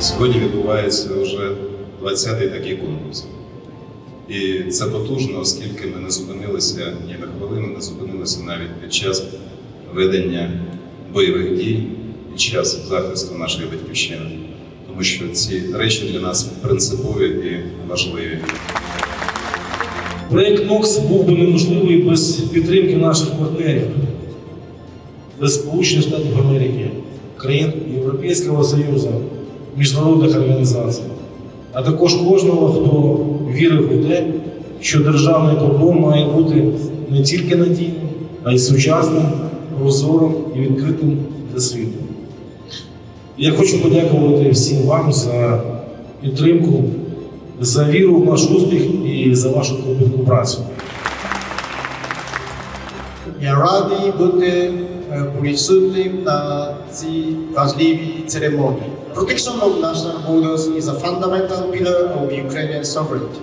Сьогодні відбувається вже 20-й такий конкурс. І це потужно, оскільки ми не зупинилися ні на хвилину, не зупинилися навіть під час ведення бойових дій, під час захисту нашої батьківщини. Тому що ці речі для нас принципові і важливі. Проєкт НОКС був би неможливий без підтримки наших партнерів, без Сполучених Штатів Америки, країн Європейського Союзу, міжнародних організацій, а також кожного, хто вірив у те, що державний кордон має бути не тільки надійним, а й сучасним, прозорим і відкритим для світу. Я хочу подякувати всім вам за підтримку, за віру в наш успіх і за вашу клопітку працю. Я радий бути е, присутнім на цій важливій церемонії. Protection of national borders is a fundamental pillar of Ukrainian sovereignty.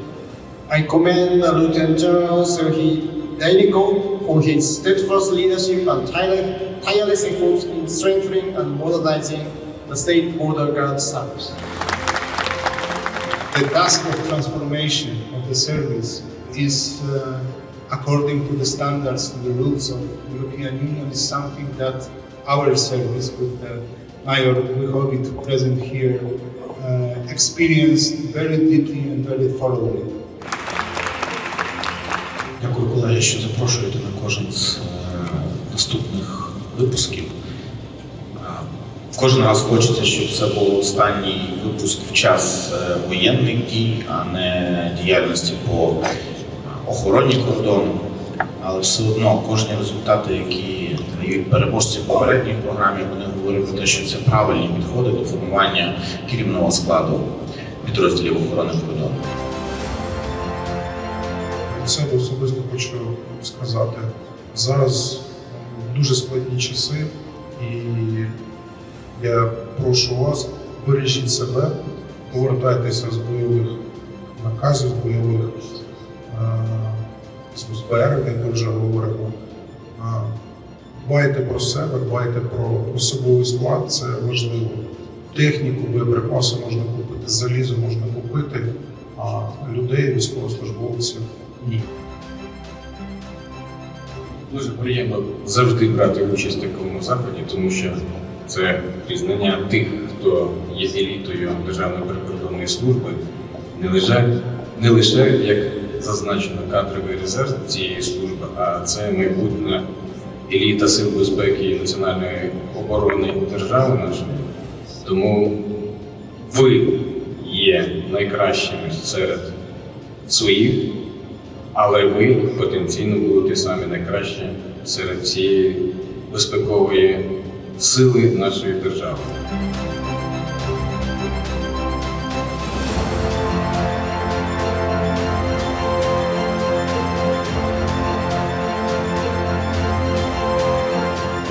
I commend Lieutenant General Serhiy Dailiko for his steadfast leadership and tireless efforts in strengthening and modernizing the state border guard service. the task of transformation of the service is uh, according to the standards and the rules of the European Union is something that our service with the Mayor Wychowicz present here uh, experienced very deeply and very thoroughly. Дякую, колеги, що запрошуєте на кожен з е, наступних випусків. Е, Кожен раз хочеться, щоб це був останній випуск в час е, воєнних дій, а не діяльності по охороні кордону. Але все одно кожні результати, які дають переможці попередніх програмі, вони говорять про те, що це правильні підходи до формування керівного складу підрозділів охорони кордону. Від себе особисто хочу сказати, зараз дуже складні часи, і я прошу вас, бережіть себе, повертайтеся з бойових наказів, з бойових е, з узбережень, як ми вже говоримо. Е, Дбайте про себе, дбайте про особовий склад, це важливо. Техніку, боєприпаси можна купити, залізо можна купити, а людей, військовослужбовців ні. Дуже приємно завжди брати участь в такому заході, тому що це пізнання тих, хто є елітою Державної прикордонної служби, не лише, не лише як зазначено кадровий резерв цієї служби, а це майбутня еліта сил безпеки і національної оборони держави нашої. Тому ви є найкращими серед своїх але ви потенційно будете самі найкращі серед цієї безпекової сили нашої держави.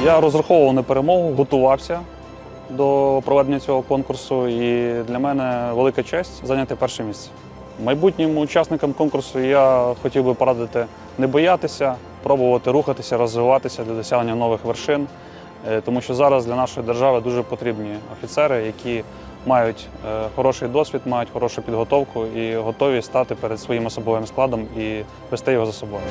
Я розраховував на перемогу, готувався до проведення цього конкурсу, і для мене велика честь зайняти перше місце. Майбутнім учасникам конкурсу я хотів би порадити не боятися, пробувати рухатися, розвиватися для досягнення нових вершин, Е, тому що зараз для нашої держави дуже потрібні офіцери, які мають е, хороший досвід, мають хорошу підготовку і готові стати перед своїм особовим складом і вести його за собою.